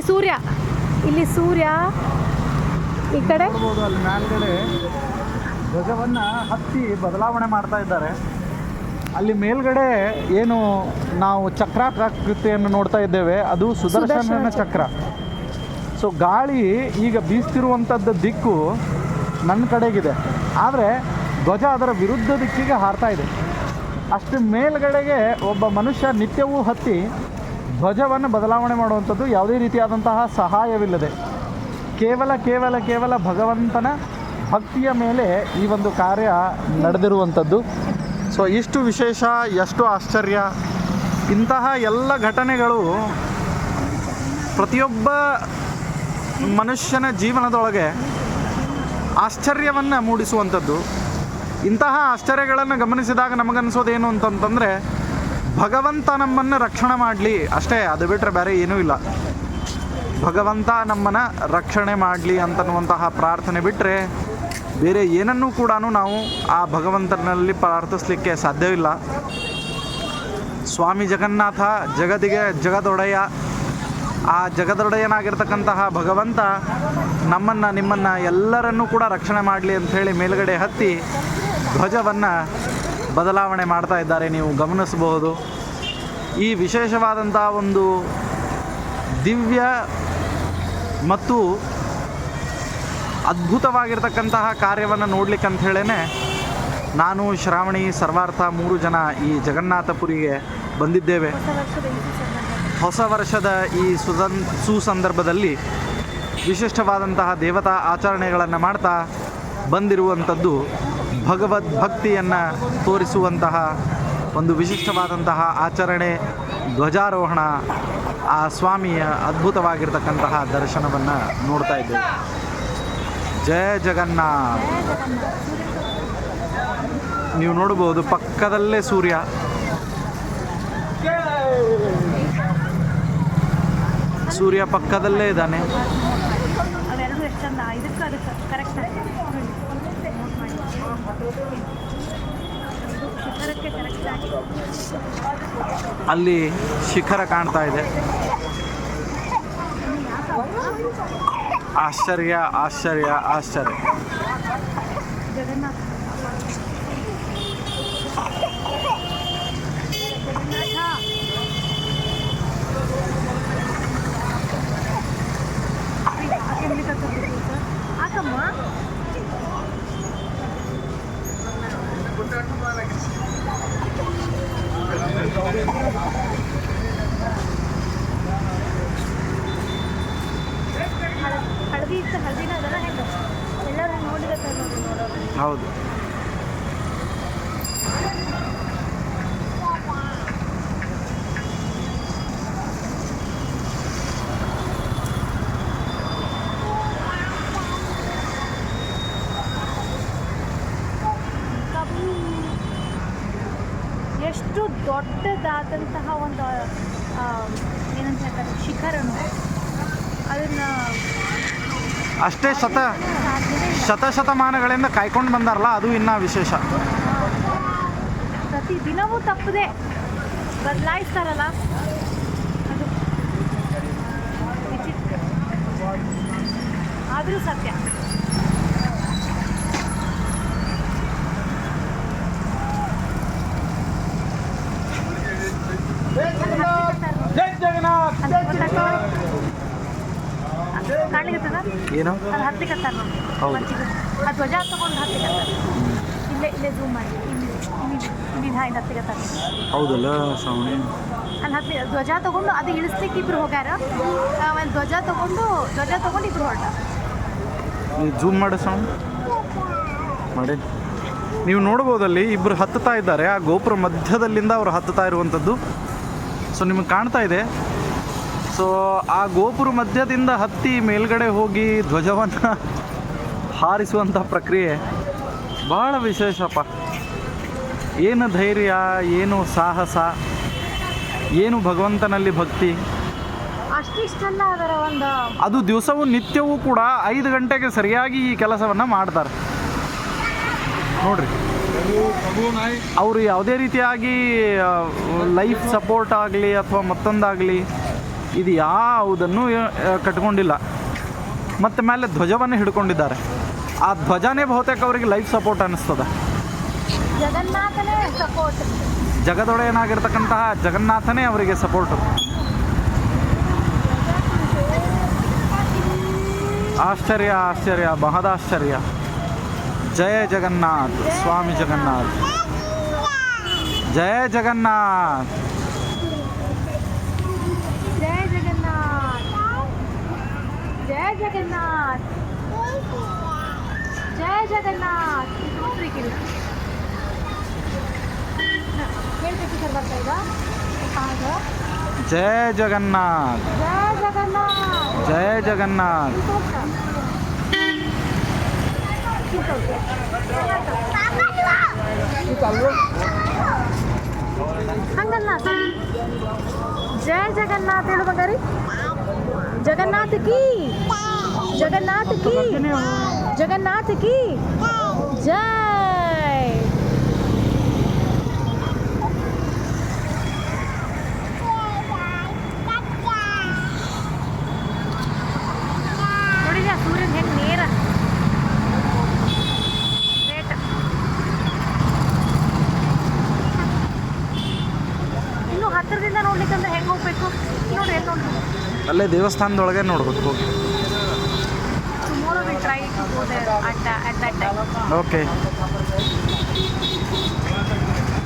ಇಲ್ಲಿ ಸೂರ್ಯ. ಇಲ್ಲಿ ಸೂರ್ಯ. ಈ ಕಡೆ? ಧ್ವಜವನ್ನ ಅಲ್ಲಿ ಮೇಲ್ಗಡೆ ಧ್ವಜವನ್ನು ಹತ್ತಿ ಬದಲಾವಣೆ ಮಾಡ್ತಾ ಇದ್ದಾರೆ. ಅಲ್ಲಿ ಮೇಲ್ಗಡೆ ಏನು ನಾವು ಚಕ್ರಾಕೃತಿಯನ್ನು ನೋಡ್ತಾ ಇದ್ದೇವೆ ಅದು ಸುದರ್ಶನ ಸುದರ್ಶನ ಚಕ್ರ. ಸೊ ಗಾಳಿ ಈಗ ಬೀಸ್ತಿರುವಂಥದ್ದು ದಿಕ್ಕು ನನ್ನ ಕಡೆಗಿದೆ. ಆದರೆ ಧ್ವಜ ಅದರ ವಿರುದ್ಧ ದಿಕ್ಕಿಗೆ ಹಾರ್ತಾ ಇದೆ. ಅಷ್ಟು ಮೇಲ್ಗಡೆಗೆ ಒಬ್ಬ ಮನುಷ್ಯ ನಿತ್ಯವೂ ಹತ್ತಿ ಧ್ವಜವನ್ನು ಬದಲಾವಣೆ ಮಾಡುವಂಥದ್ದು ಯಾವುದೇ ರೀತಿಯಾದಂತಹ ಸಹಾಯವಿಲ್ಲದೆ ಕೇವಲ ಕೇವಲ ಕೇವಲ ಭಗವಂತನ ಭಕ್ತಿಯ ಮೇಲೆ ಈ ಒಂದು ಕಾರ್ಯ ನಡೆದಿರುವಂಥದ್ದು. ಸೊ ಇಷ್ಟು ವಿಶೇಷ, ಎಷ್ಟು ಆಶ್ಚರ್ಯ. ಇಂತಹ ಎಲ್ಲ ಘಟನೆಗಳು ಪ್ರತಿಯೊಬ್ಬ ಮನುಷ್ಯನ ಜೀವನದೊಳಗೆ ಆಶ್ಚರ್ಯವನ್ನು ಮೂಡಿಸುವಂಥದ್ದು. ಇಂತಹ ಆಶ್ಚರ್ಯಗಳನ್ನು ಗಮನಿಸಿದಾಗ ನಮಗನ್ನಿಸೋದೇನು ಅಂತಂತಂದರೆ ಭಗವಂತ ನಮ್ಮನ್ನು ರಕ್ಷಣೆ ಮಾಡಲಿ. ಅಷ್ಟೇ, ಅದು ಬಿಟ್ಟರೆ ಬೇರೆ ಏನೂ ಇಲ್ಲ. ಭಗವಂತ ನಮ್ಮನ್ನು ರಕ್ಷಣೆ ಮಾಡಲಿ ಅಂತನ್ನುವಂತಹ ಪ್ರಾರ್ಥನೆ ಬಿಟ್ಟರೆ ಬೇರೆ ಏನನ್ನು ಕೂಡ ನಾವು ಆ ಭಗವಂತನಲ್ಲಿ ಪ್ರಾರ್ಥಿಸಲಿಕ್ಕೆ ಸಾಧ್ಯವಿಲ್ಲ ಸ್ವಾಮಿ ಜಗನ್ನಾಥ, ಜಗದಿಗೆ ಜಗದೊಡೆಯ, ಆ ಜಗದೊಡೆಯನಾಗಿರ್ತಕ್ಕಂತಹ ಭಗವಂತ ನಮ್ಮನ್ನು, ನಿಮ್ಮನ್ನು ಎಲ್ಲರನ್ನೂ ಕೂಡ ರಕ್ಷಣೆ ಮಾಡಲಿ ಅಂಥೇಳಿ ಮೇಲುಗಡೆ ಹತ್ತಿ ಧ್ವಜವನ್ನು ಬದಲಾವಣೆ ಮಾಡ್ತಾ ಇದ್ದಾರೆ, ನೀವು ಗಮನಿಸಬಹುದು. ಈ ವಿಶೇಷವಾದಂಥ ಒಂದು ದಿವ್ಯ ಮತ್ತು ಅದ್ಭುತವಾಗಿರ್ತಕ್ಕಂತಹ ಕಾರ್ಯವನ್ನು ನೋಡ್ಲಿಕ್ಕೆ ನಾನು ಶ್ರಾವಣಿ ಸರ್ವಾರ್ಥ ಮೂರು ಜನ ಈ ಜಗನ್ನಾಥಪುರಿಗೆ ಬಂದಿದ್ದೇವೆ. ಹೊಸ ವರ್ಷದ ಈ ಸುಸನ್, ಸುಸಂದರ್ಭದಲ್ಲಿ ವಿಶಿಷ್ಟವಾದಂತಹ ದೇವತಾ ಆಚರಣೆಗಳನ್ನು ಮಾಡ್ತಾ ಬಂದಿರುವಂಥದ್ದು ಭಗವದ್ಭಕ್ತಿಯನ್ನು ತೋರಿಸುವಂತಹ ಒಂದು ವಿಶಿಷ್ಟವಾದಂತಹ ಆಚರಣೆ ಧ್ವಜಾರೋಹಣ ಆ ಸ್ವಾಮಿಯ ಅದ್ಭುತವಾಗಿರ್ತಕ್ಕಂತಹ ದರ್ಶನವನ್ನು ನೋಡ್ತಾ ಇದ್ದೇವೆ. ಜಯ ಜಗನ್ನಾಥ್. ನೀವು ನೋಡಬಹುದು ಪಕ್ಕದಲ್ಲೇ ಸೂರ್ಯ. ಸೂರ್ಯ ಪಕ್ಕದಲ್ಲೇ ಇದ್ದಾನೆ. ಅಲ್ಲಿ ಶಿಖರ ಕಾಣ್ತಾ ಇದೆ. ಆಶ್ಚರ್ಯ ಆಶ್ಚರ್ಯ ಆಶ್ಚರ್ಯ ಜಗನ್ನಾಥ ಜಗನ್ನಾಥ ಹಾಕಮ್ಮ ಹಳದಿ ಇತ್ತು ಹಳದಿನ ಅದನ್ನ ಹೆಂಗೆ ಎಲ್ಲರೂ ನೋಡಿರತ್ತೆ ನೋಡಿ ನೋಡೋದು. ಹೌದು. ಎಷ್ಟು ದೊಡ್ಡದಾದಂತಹ ಒಂದು ಏನಂತ ಹೇಳ್ತಾರೆ ಶಿಖರನು. ಅದನ್ನು ಅಷ್ಟೇ ಶತ. ಶತಶತಮಾನಗಳಿಂದ ಕಾಯ್ಕೊಂಡು ಬಂದಾರಲ್ಲ ಅದು ಇನ್ನೂ ವಿಶೇಷ. ಪ್ರತಿ ದಿನವೂ ತಪ್ಪದೆ ಬದಲಾಯಿಸ್ತಾರಲ್ಲ. ಅದು ಆದರೂ ಸತ್ಯ ಏನು ಅದು ಹತ್ತಿಕತ್ತಾರ ಹೌದು. ಆ ಧ್ವಜ ತಗೊಂಡು ಹತ್ತಿಕತ್ತಾರ ಇಲ್ಲೇ ಇಲ್ಲೇ ಝೂಮ್ ಮಾಡಿ. ಇಲ್ಲಿ ಹಾಂಡ್ ಹತ್ತಿಕತ್ತಾರ ಹೌದಲ್ಲ ಶ್ರಾವಣಿ ಅಲ್ಲಿ ಹತ್ತಿ ಧ್ವಜ ತಗೊಂಡು ಅದು ಇಳಿಸ್ಲಿಕ್ಕೆ ಇಬ್ರು ಹೋಗ್ಯಾರ. ಆಮೇಲೆ ಧ್ವಜ ತಗೊಂಡು ಧ್ವಜ ತಗೊಂಡು ಇಬ್ರು ಹೊರಟ. ನೀವು ಜೂಮ್ ಮಾಡ ಸೌಂಡ್ ಮಾಡಿ. ನೀವು ನೋಡ್ಬೋದಲ್ಲಿ ಇಬ್ಬರು ಹತ್ತುತ್ತಾ ಇದ್ದಾರೆ. ಆ ಗೋಪುರ ಮಧ್ಯದಲ್ಲಿಂದ ಅವ್ರು ಹತ್ತುತ್ತಾ ಇರುವಂಥದ್ದು. ಸೊ ನಿಮಗೆ ಕಾಣ್ತಾ ಇದೆ. ಸೊ ಆ ಗೋಪುರ ಮಧ್ಯದಿಂದ ಹತ್ತಿ ಮೇಲ್ಗಡೆ ಹೋಗಿ ಧ್ವಜವನ್ನು ಹಾರಿಸುವಂಥ ಪ್ರಕ್ರಿಯೆ ಭಾಳ ವಿಶೇಷಪ್ಪ. ಏನು ಧೈರ್ಯ ಏನು ಸಾಹಸ ಏನು ಭಗವಂತನಲ್ಲಿ ಭಕ್ತಿ? ಅದು ದಿವಸವೂ ನಿತ್ಯವೂ ಕೂಡ ಐದು ಗಂಟೆಗೆ ಸರಿಯಾಗಿ ಈ ಕೆಲಸವನ್ನು ಮಾಡ್ತಾರೆ. ನೋಡ್ರಿ. ಅವರು ಯಾವುದೇ ರೀತಿಯಾಗಿ ಲೈಫ್ ಸಪೋರ್ಟ್ ಆಗಲಿ ಅಥವಾ ಮತ್ತೊಂದಾಗಲಿ ಇದು ಯಾವುದನ್ನು ಕಟ್ಕೊಂಡಿಲ್ಲ. ಮತ್ತು ಮೇಲೆ ಧ್ವಜವನ್ನು ಹಿಡ್ಕೊಂಡಿದ್ದಾರೆ. ಆ ಧ್ವಜನೇ ಬಹುತೇಕ ಅವರಿಗೆ ಲೈಫ್ ಸಪೋರ್ಟ್ ಅನ್ನಿಸ್ತದೆ. ಜಗದೊಡೆಯನಾಗಿರ್ತಕ್ಕಂತಹ ಜಗನ್ನಾಥನೇ ಅವರಿಗೆ ಸಪೋರ್ಟ್ ಆಶ್ಚರ್ಯ ಆಶ್ಚರ್ಯ ಮಹದಾಶ್ಚರ್ಯ. ಜಯ ಜಗನ್ನಾಥ್ ಸ್ವಾಮಿ ಜಗನ್ನಾಥ್ ಜಯ ಜಗನ್ನಾಥ್ ಜಯ ಜಗನ್ನಾಥ್ ಜಯ ಜಗನ್ನಾಥ್ ಜಯ ಜಗನ್ನಾಥ್ ಹೇಳ್ಬೇಕು ಸರ್ ಬರ್ತಾ ಈಗ ಆಗ ಜಯ ಜಗನ್ನಾಥ್ ಜಯ ಜಗನ್ನಾಥ್ ಜಯ ಜಗನ್ನಾಥ್ ಹಂಗಲ್ಲ ಸರಿ ಜಯ ಜಗನ್ನಾಥ್ ಹೇಳು ಬಂಗಾರಿ ಜಗನ್ನಾಥ ಕಿ ಜಗನ್ನಾಥ ಕಿ ಜಗನ್ನಾಥ ಕಿ ಜೈ ನೋಡಿ ಆ ಸೂರ್ಯನ ಹೆಂಗೆ ನೇರ ರೇಟ್ ಇನ್ನು ಹತ್ತಿರದಿಂದ ನೋಡ್ಲಿಕ್ಕಂದ್ರೆ ಹೆಂಗೆ ಹೋಗ್ಬೇಕು? ನೋಡ್ರಿ ಎಲ್ಲಿ ನೋಡ್ಬೇಕು? ಅಲ್ಲೇ ದೇವಸ್ಥಾನದೊಳಗೆ ನೋಡ್ಬೇಕು. ಹೋಗಿ tomorrow will try to go there at at that time okay